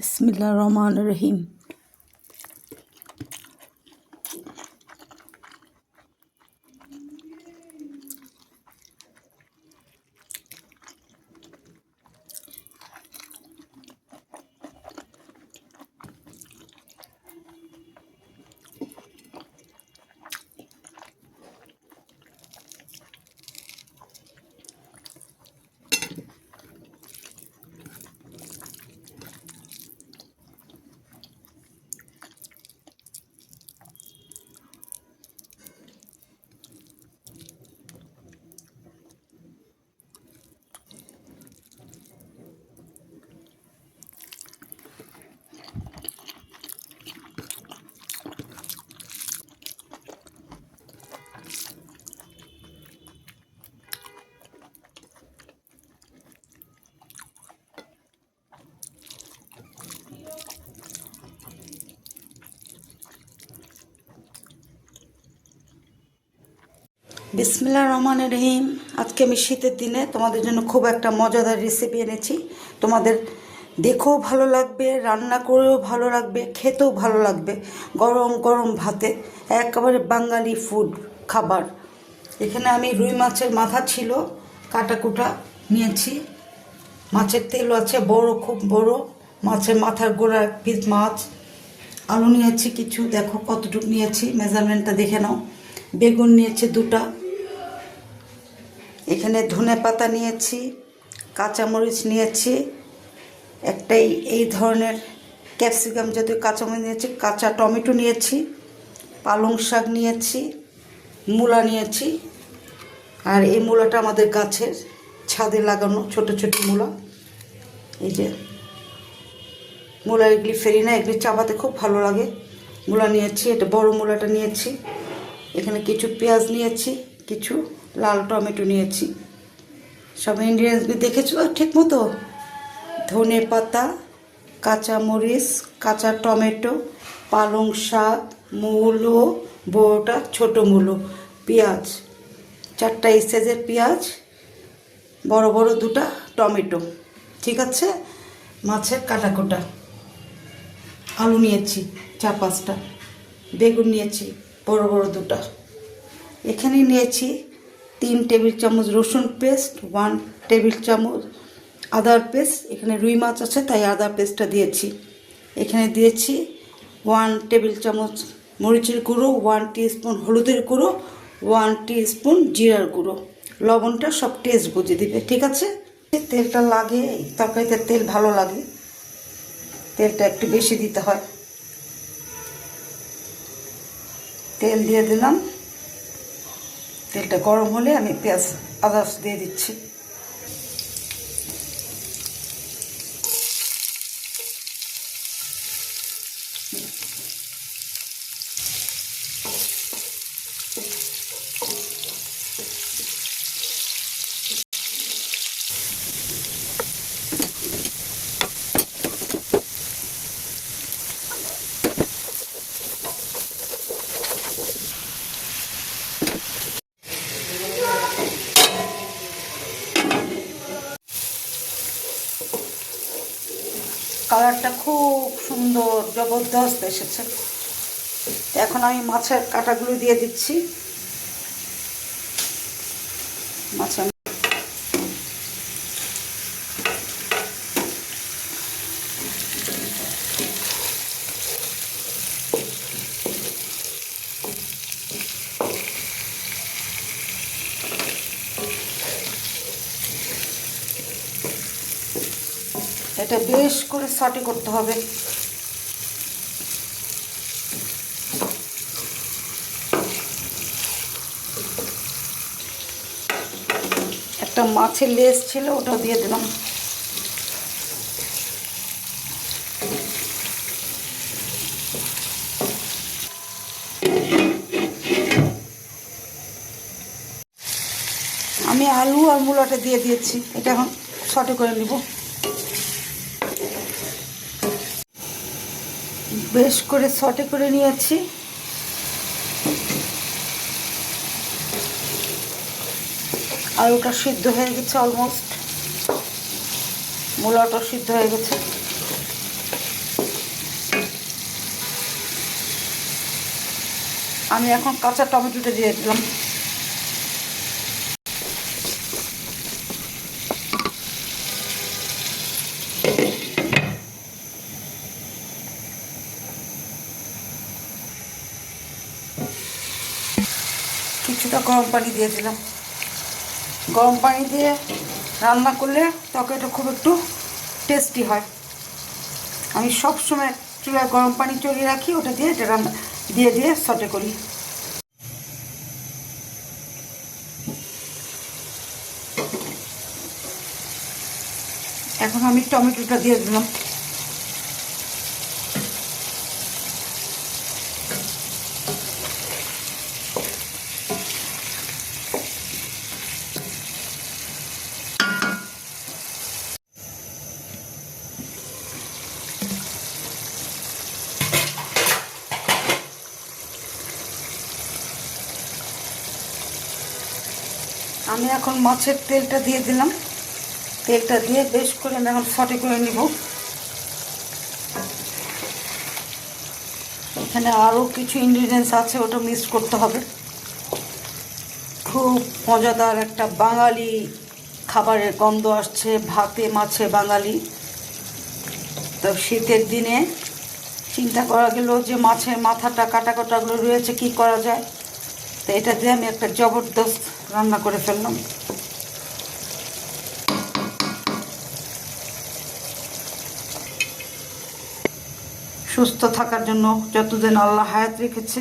বিসমিল্লা রহমান রহিম বিসমিল্লা রহমান রহিম। আজকে আমি শীতের দিনে তোমাদের জন্য খুব একটা মজাদার রেসিপি এনেছি। তোমাদের দেখেও ভালো লাগবে, রান্না করেও ভালো লাগবে, খেতেও ভালো লাগবে। গরম গরম ভাতে একেবারে বাঙালি ফুড খাবার। এখানে আমি রুই মাছের মাথা ছিল, কাটা কুটা নিয়েছি। মাছের তেলও আছে, বড়, খুব বড়। মাছের মাথার গোড়া এক পিস মাছ। আলু নিয়েছি কিছু, দেখো কতটুকু নিয়েছি মেজারমেন্টটা দেখে নাও। বেগুন নিয়েছে দুটা। এখানে ধনে পাতা নিয়েছি, কাঁচামরিচ নিয়েছি, একটাই এই ধরনের ক্যাপসিকাম জাতীয় কাঁচামরিচ নিয়েছি, কাঁচা টমেটো নিয়েছি, পালং শাক নিয়েছি, মূলা নিয়েছি। আর এই মূলাটা আমাদের গাছের ছাদে লাগানো ছোট ছোট মূলা। এই যে মূলা এগুলি ফেরি না, এগুলি চাপাতে খুব ভালো লাগে। মূলা নিয়েছি, এটা বড় মূলাটা নিয়েছি। এখানে কিছু পেঁয়াজ নিয়েছি, কিছু লাল টমেটো নিয়েছি। সব ইনগ্রিডিয়েন্টসগুলি দেখেছ? ঠিক মতো ধনে পাতা, কাঁচা মরিচ, কাঁচা টমেটো, পালং শাক, মূলো, বড়টা, ছোট মূলো, পেঁয়াজ, চারটা সাইজের পেঁয়াজ, বড় বড় দুটা টমেটো। ঠিক আছে? মাছের কাটা কোটা আলু নিয়েছি, চার পাঁচটা। বেগুন নিয়েছি, বড় বড় দুটা। এখানে নিয়েছি তিন টেবিল চামচ রসুন পেস্ট ওয়ান টেবিল চামচ আদার পেস্ট, এখানে রুই মাছ আছে, তাই আদা পেস্টটা দিয়েছি। এখানে দিয়েছি ওয়ান টেবিল চামচ মরিচের গুঁড়ো ওয়ান স্পুন হলুদের গুঁড়ো ওয়ান স্পুন জিরার গুঁড়ো। লবণটা সব টেস্ট বুঝে দিবে, ঠিক আছে? তেলটা লাগে, তরকারিতে তেল ভালো লাগে। তেলটা একটু বেশি দিতে হয়। তেল দিয়ে দিলাম। তেলটা গরম হলে আমি পেঁয়াজ আদা দিয়ে দিচ্ছি। কালারটা খুব সুন্দর জবরদস্ত এসেছে। এখন আমি মাছের কাটাগুলো দিয়ে দিচ্ছি মাছের এটা বেশ করে সটে করতে হবে। একটা মাছের লেস ছিল, ওটাও দিয়ে দিলাম। আমি আলু আর মূলাটা দিয়ে দিয়েছি, এটা এখন সটে করে নিব। বেশ করে সটে করে নিয়েছি। আর ওটা সিদ্ধ হয়ে গেছে অলমোস্ট মূলাটা সিদ্ধ হয়ে গেছে। আমি এখন কাঁচা টমেটোটা দিয়ে দিলাম। গরম পানি দিয়ে দিলাম। গরম পানি দিয়ে রান্না করলে তরকারিটা খুব একটু টেস্টি হয়। আমি সব সময় চুলায় গরম পানি চড়িয়ে রাখি, ওটা দিয়ে এটা রান্না, দিয়ে দিয়ে সটে করি। এখন আমি টমেটোটা দিয়ে দিলাম। আমি এখন মাছের তেলটা দিয়ে দিলাম। তেলটা দিয়ে বেশ করে আমি এখন ফটে করে নিব। এখানে আরও কিছু ইনগ্রিডিয়েন্টস আছে, ওটা মিক্স করতে হবে। খুব মজাদার একটা বাঙালি খাবারের গন্ধ আসছে, ভাতে মাছে বাঙালি। তো শীতের দিনে চিন্তা করা গেল যে মাছের মাথাটা কাটা কাটাগুলো রয়েছে, কি করা যায়? তো এটা দিয়ে আমি একটা জবরদস্ত রান্না করে ফেললাম। সুস্থ থাকার জন্য যতদিন আল্লাহ হায়াত রেখেছে,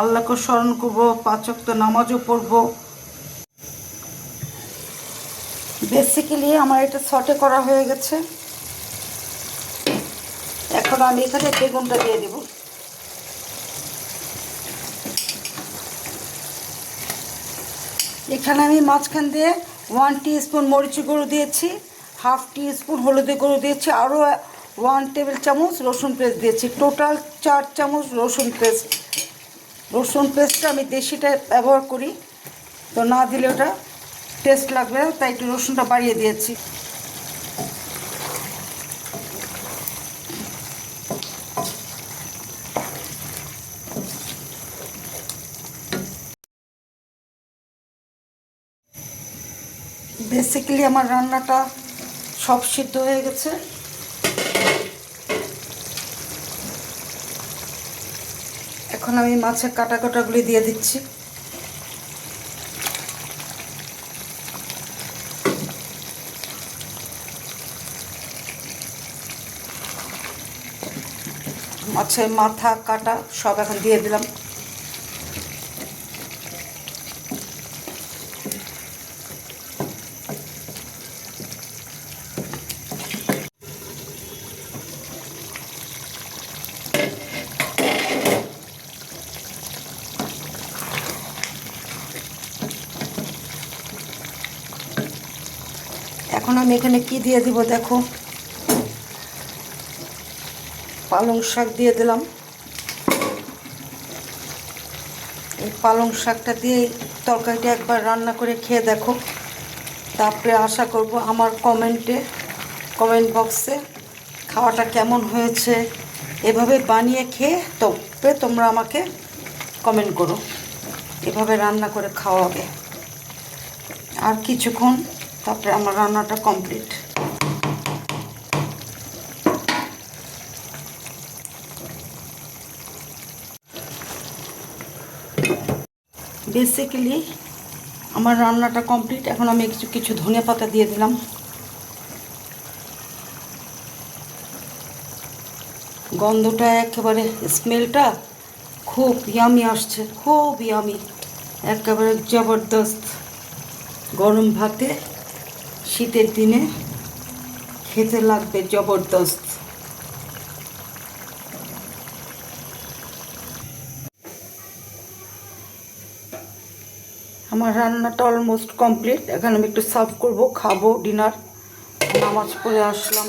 আল্লাহকে স্মরণ করব পাচক তো নামাজও পড়ব। বেসিক্যালি আমার এটা শর্টে করা হয়ে গেছে। এখন আমি এখানে বেগুনটা দিয়ে দেবো। এখানে আমি মাঝখান দিয়ে ওয়ান স্পুন মরিচি গুঁড়ো দিয়েছি হাফ টি স্পুন হলুদ গুঁড়ো দিয়েছি আরও ওয়ান টেবিল চামচ রসুন পেস্ট দিয়েছি টোটাল চার চামচ রসুন পেস্ট। রসুন পেস্টটা আমি দেশিটা ব্যবহার করি, তো না দিলে ওটা টেস্ট লাগবে তাই একটু রসুনটা বাড়িয়ে দিয়েছি। বেসিক্যালি আমার রান্নাটা সব সিদ্ধ হয়ে গেছে। এখন আমি মাছের কাটা কাটাগুলি দিয়ে দিচ্ছি। মাছের মাথা কাটা সব এখন দিয়ে দিলাম এখন আমি এখানে কি দিয়ে দিব দেখো? পালং শাক দিয়ে দিলাম। এই পালং শাকটা দিয়ে তরকারিটা একবার রান্না করে খেয়ে দেখো। তারপরে আশা করব আমার কমেন্টে, কমেন্ট বক্সে খাওয়াটা কেমন হয়েছে এভাবে বানিয়ে খেয়ে তবে তোমরা আমাকে কমেন্ট করো। এভাবে রান্না করে খাওয়াবে। আর কিছুক্ষণ তারপরে আমার রান্নাটা কমপ্লিট। বেসিক্যালি আমার রান্নাটা কমপ্লিট। এখন আমি কিছু কিছু ধনে পাতা দিয়ে দিলাম। গন্ধটা একেবারে স্মেলটা খুব ইয়ামি আসছে, খুব ইয়ামি একেবারে জবরদস্ত। গরম ভাতে শীতের দিনে খেতে লাগবে জবরদস্ত। আমার রান্নাটা অলমোস্ট কমপ্লিট এখন আমি একটু সার্ভ করব, খাব ডিনার নামাজ পড়ে আসলাম।